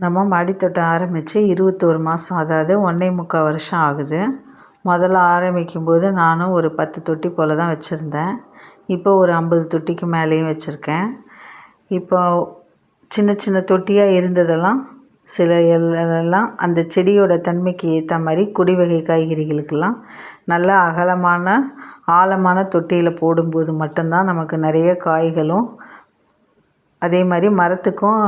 நம்ம மாடித்தோட்டம் ஆரம்பித்து இருபத்தோரு மாதம் அதாவது ஒன்றே முக்கால் வருஷம் ஆகுது. முதல்ல ஆரம்பிக்கும்போது நானும் ஒரு பத்து தொட்டி போல் தான் வச்சுருந்தேன். இப்போ ஒரு ஐம்பது தொட்டிக்கு மேலேயும் வச்சுருக்கேன். இப்போ சின்ன சின்ன தொட்டியாக இருந்ததெல்லாம் சில எல்லாம் அந்த செடியோட தன்மைக்கு ஏற்ற மாதிரி கொடி வகை காய்கறிகளுக்கெல்லாம் நல்ல அகலமான ஆழமான தொட்டியில் போடும்போது மட்டும்தான் நமக்கு நிறைய காய்களும் அதே மாதிரி மரத்துக்கும்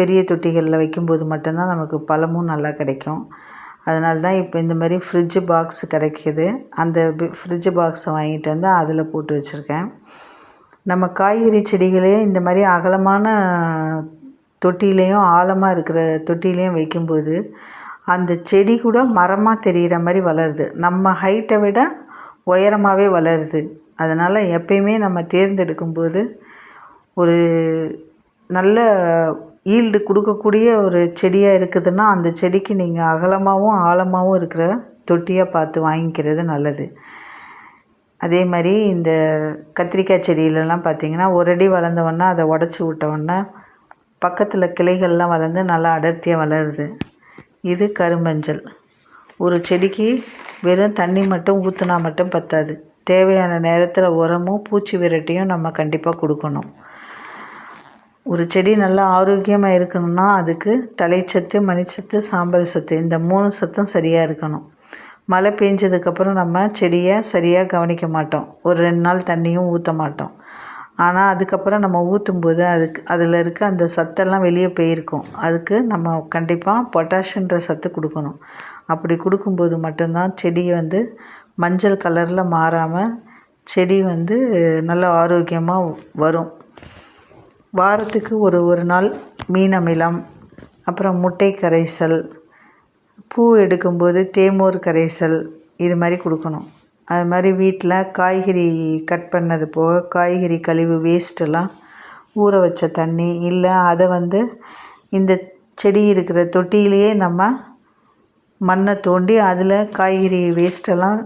பெரிய தொட்டிகளில் வைக்கும்போது மட்டும்தான் நமக்கு பழமும் நல்லா கிடைக்கும். அதனால தான் இப்போ இந்த மாதிரி ஃப்ரிட்ஜு பாக்ஸ் கிடைக்கிது. அந்த ஃப்ரிட்ஜு பாக்ஸை வாங்கிட்டு வந்து அதில் போட்டு வச்சுருக்கேன். நம்ம காய்கறி செடிகளே இந்த மாதிரி அகலமான தொட்டிலையும் ஆழமாக இருக்கிற தொட்டிலையும் வைக்கும்போது அந்த செடி கூட மரமாக தெரிகிற மாதிரி வளருது. நம்ம ஹைட்டை விட உயரமாகவே வளருது. அதனால் எப்பயுமே நம்ம தேர்ந்தெடுக்கும்போது ஒரு நல்ல ஈல்டு கொடுக்கக்கூடிய ஒரு செடியாக இருக்குதுன்னா அந்த செடிக்கு நீங்கள் அகலமாகவும் ஆழமாகவும் இருக்கிற தொட்டியாக பார்த்து வாங்கிக்கிறது நல்லது. அதே மாதிரி இந்த கத்திரிக்காய் செடியிலலாம் பார்த்திங்கன்னா ஒரு அடி வளர்ந்தவொடனே அதை உடச்சி விட்டவொடனே பக்கத்தில் கிளைகள்லாம் வளர்ந்து நல்லா அடர்த்தியாக வளருது. இது கருமஞ்சள். ஒரு செடிக்கு வெறும் தண்ணி மட்டும் ஊற்றுனா மட்டும் பத்தாது. தேவையான நேரத்தில் உரமும் பூச்சி விரட்டியும் நம்ம கண்டிப்பாக கொடுக்கணும். ஒரு செடி நல்லா ஆரோக்கியமாக இருக்கணும்னா அதுக்கு தலைச்சத்து மணிச்சத்து சாம்பல் சத்து இந்த மூணு சத்தும் சரியாக இருக்கணும். மழை பெஞ்சதுக்கப்புறம் நம்ம செடியை சரியாக கவனிக்க மாட்டோம். ஒரு ரெண்டு நாள் தண்ணியும் ஊற்ற மாட்டோம். ஆனால் அதுக்கப்புறம் நம்ம ஊற்றும்போது அதுக்கு அதில் இருக்க அந்த சத்தெல்லாம் வெளியே போயிருக்கும். அதுக்கு நம்ம கண்டிப்பாக பொட்டாஷியன்ற சத்து கொடுக்கணும். அப்படி கொடுக்கும்போது மட்டும்தான் செடி வந்து மஞ்சள் கலரில் மாறாமல் செடி வந்து நல்ல ஆரோக்கியமாக வரும். வாரத்துக்கு ஒரு ஒரு நாள் மீன் அமிலம் அப்புறம் முட்டை கரைசல் பூ எடுக்கும்போது தேமோர் கரைசல் இது மாதிரி கொடுக்கணும். அது மாதிரி வீட்டில் காய்கறி கட் பண்ணது போக காய்கறி கழிவு வேஸ்ட்டெல்லாம் ஊற வச்ச தண்ணி இல்லை அதை வந்து இந்த செடி இருக்கிற தொட்டியிலேயே நம்ம மண்ணை தோண்டி அதில் காய்கறி வேஸ்ட்டெல்லாம்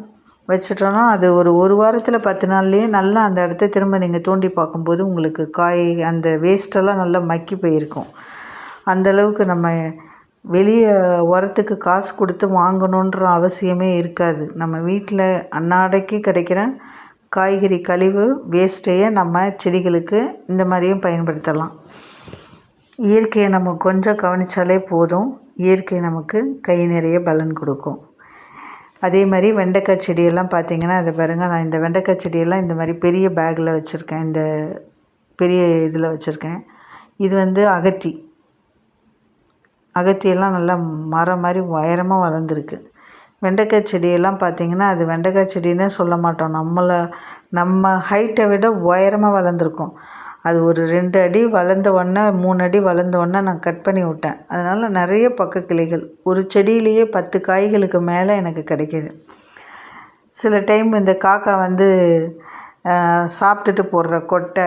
வச்சிட்டோன்னா அது ஒரு ஒரு வாரத்தில் பத்து நாள்லேயே நல்லா அந்த இடத்த திரும்ப நீங்கள் தோண்டி பார்க்கும்போது உங்களுக்கு காய் அந்த வேஸ்ட்டெல்லாம் நல்லா மக்கி போயிருக்கும். அந்தளவுக்கு நம்ம வெளியே உரத்துக்கு காசு கொடுத்து வாங்கணுன்ற அவசியமே இருக்காது. நம்ம வீட்டில் அன்னாடைக்கு கிடைக்கிற காய்கறி கழிவு வேஸ்ட்டையே நம்ம செடிகளுக்கு இந்த மாதிரியும் பயன்படுத்தலாம். இயற்கையை நம்ம கொஞ்சம் கவனித்தாலே போதும். இயற்கை நமக்கு கை நிறைய பலன் கொடுக்கும். அதே மாதிரி வெண்டைக்காய் செடியெல்லாம் பார்த்திங்கன்னா அதை பாருங்கள் நான் இந்த வெண்டைக்காய் செடியெல்லாம் இந்த மாதிரி பெரிய பேக்கில் வச்சுருக்கேன். இந்த பெரிய இதில் வச்சுருக்கேன். இது வந்து அகத்தி. அகத்தியெல்லாம் நல்லா மரம் மாதிரி உயரமாக வளர்ந்துருக்கு. வெண்டைக்காய் செடியெல்லாம் பார்த்திங்கன்னா அது வெண்டைக்காய் செடின்னே சொல்ல மாட்டோம். நம்மளை நம்ம ஹைட்டை விட உயரமாக வளர்ந்துருக்கும். அது ஒரு ரெண்டு அடி வளர்ந்த உடனே மூணு அடி வளர்ந்த உடனே நான் கட் பண்ணி விட்டேன். அதனால் நிறைய பக்க கிளைகள். ஒரு செடியிலேயே பத்து காய்களுக்கு மேலே எனக்கு கிடைக்கிது. சில டைம் இந்த காக்கா வந்து சாப்பிட்டுட்டு போடுற கொட்டை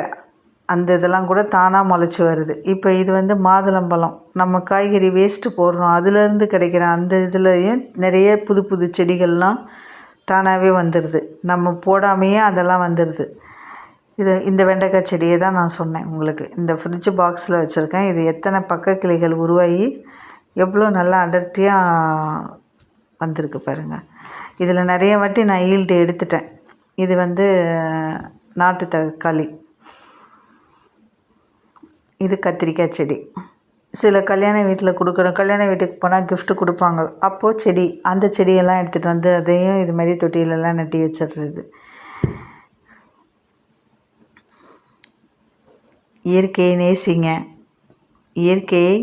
அந்த இதெல்லாம் கூட தானாக முளைச்சி வருது. இப்போ இது வந்து மாதுளம்பழம் நம்ம காய்கறி வேஸ்ட்டு போடுறோம். அதுலேருந்து கிடைக்கிற அந்த இதுலேயும் நிறைய புது புது செடிகள்லாம் தானாகவே வந்துடுது நம்ம போடாமையே அதெல்லாம் வந்துடுது இது இந்த வெண்டைக்காய் செடியை தான் நான் சொன்னேன் உங்களுக்கு. இந்த ஃப்ரிட்ஜ் பாக்ஸில் வச்சுருக்கேன். இது எத்தனை பக்க கிளைகள் உருவாகி எவ்வளோ நல்லா அடர்த்தியாக வந்திருக்கு பாருங்கள் இதில் நிறைய வாட்டி நான் ஈல்டு எடுத்துட்டேன். இது வந்து நாட்டு தக்காளி. இது கத்திரிக்காய் செடி. சில கல்யாண வீட்டில் கொடுக்குறோம் கல்யாண வீட்டுக்கு போனால் கிஃப்ட்டு கொடுப்பாங்க. அப்போது செடி அந்த செடியெல்லாம் எடுத்துகிட்டு வந்து அதையும் இது மாதிரி தொட்டியிலெல்லாம் நட்டி வச்சிடுறது. இயற்கையை நேசிங்க. இயற்கையை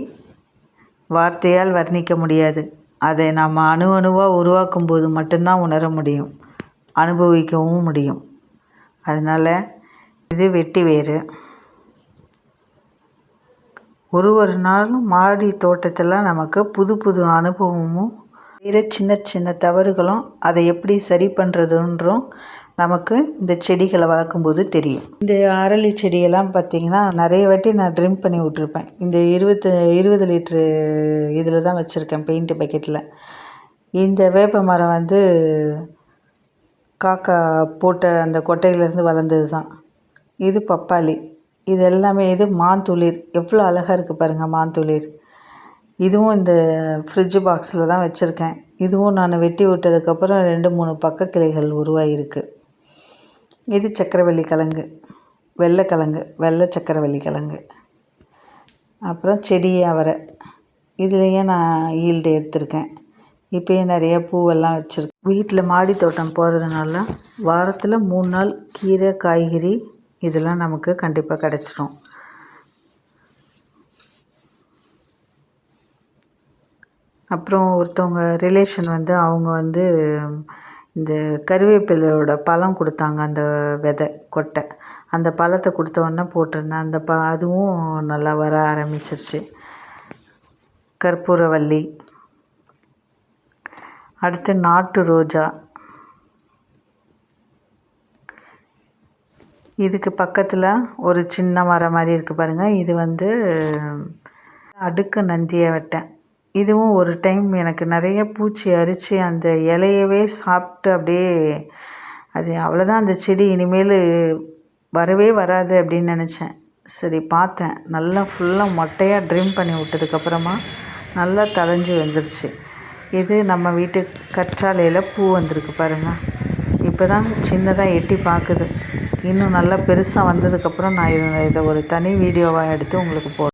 வார்த்தையால் வர்ணிக்க முடியாது. அதை நாம் அணு அணுவாக உருவாக்கும் போது மட்டும்தான் உணர முடியும். அனுபவிக்கவும் முடியும். அதனால் இது வெட்டி வேறு. ஒரு ஒரு நாளும் மாடி தோட்டத்தில் நமக்கு புது புது அனுபவமும் வேறு சின்ன சின்ன தவறுகளும் அதை எப்படி சரி பண்ணுறதுன்றும் நமக்கு இந்த செடிகளை வளர்க்கும்போது தெரியும். இந்த அரளி செடியெல்லாம் பார்த்திங்கன்னா நிறைய வாட்டி நான் ட்ரிம் பண்ணி விட்ருப்பேன் இந்த இருபத்து இருபது லிட்ரு இதில் தான் வச்சுருக்கேன் பெயிண்ட்டு பக்கெட்டில் இந்த வேப்ப மரம் வந்து காக்கா போட்ட அந்த கொட்டையிலேருந்து வளர்ந்தது தான். இது பப்பாளி. இது எல்லாமே இது மாந்துளிர் எவ்வளோ அழகாக இருக்குது பாருங்கள் மாந்துளிர் இதுவும் இந்த ஃப்ரிட்ஜ் பாக்ஸில் தான் வச்சுருக்கேன். இதுவும் நான் வெட்டி விட்டதுக்கப்புறம் ரெண்டு மூணு பக்க கிளைகள் உருவாகிருக்கு இது சக்கரவள்ளி கிழங்கு வெள்ளை கிழங்கு வெள்ளை சக்கரவள்ளி கிழங்கு. அப்புறம் செடி அவரை. இதுலேயே நான் ஈல்டு எடுத்திருக்கேன். இப்போயும் நிறைய பூவெல்லாம் வச்சுருக்கேன். வீட்டில் மாடி தோட்டம் போகிறதுனால வாரத்தில் மூணு நாள் கீரை காய்கறி இதெல்லாம் நமக்கு கண்டிப்பாக கிடச்சிடும் அப்புறம் ஒருத்தவங்க ரிலேஷன் வந்து அவங்க வந்து இந்த கருவேப்பிலையோட பழம் கொடுத்தாங்க அந்த விதை கொட்டை. அந்த பழத்தை கொடுத்த உடனே போட்டிருந்தேன். அந்த ப அதுவும் நல்லா வர ஆரம்பிச்சிருச்சு. கற்பூரவள்ளி. அடுத்து நாட்டு ரோஜா. இதுக்கு பக்கத்தில் ஒரு சின்ன மரம் மாதிரி இருக்குது பாருங்கள் இது வந்து அடுக்கு நந்தியை வெட்டேன். இதுவும் ஒரு டைம் எனக்கு நிறைய பூச்சி அரித்து அந்த இலையவே சாப்பிட்டு அப்படியே அது அவ்வளோதான் அந்த செடி இனிமேல் வரவே வராது அப்படின்னு நினச்சேன். சரி பார்த்தேன். நல்லா ஃபுல்லாக மொட்டையாக ட்ரிம் பண்ணி விட்டதுக்கப்புறமா நல்லா தழைஞ்சி வந்துருச்சு. இது நம்ம வீட்டு கற்றாழையில் பூ வந்திருக்கு பாருங்கள் இப்போ தான் சின்னதாக எட்டி பார்க்குது இன்னும் நல்லா பெருசாக வந்ததுக்கப்புறம் நான் இதை இதை ஒரு தனி வீடியோவாக எடுத்து உங்களுக்கு போ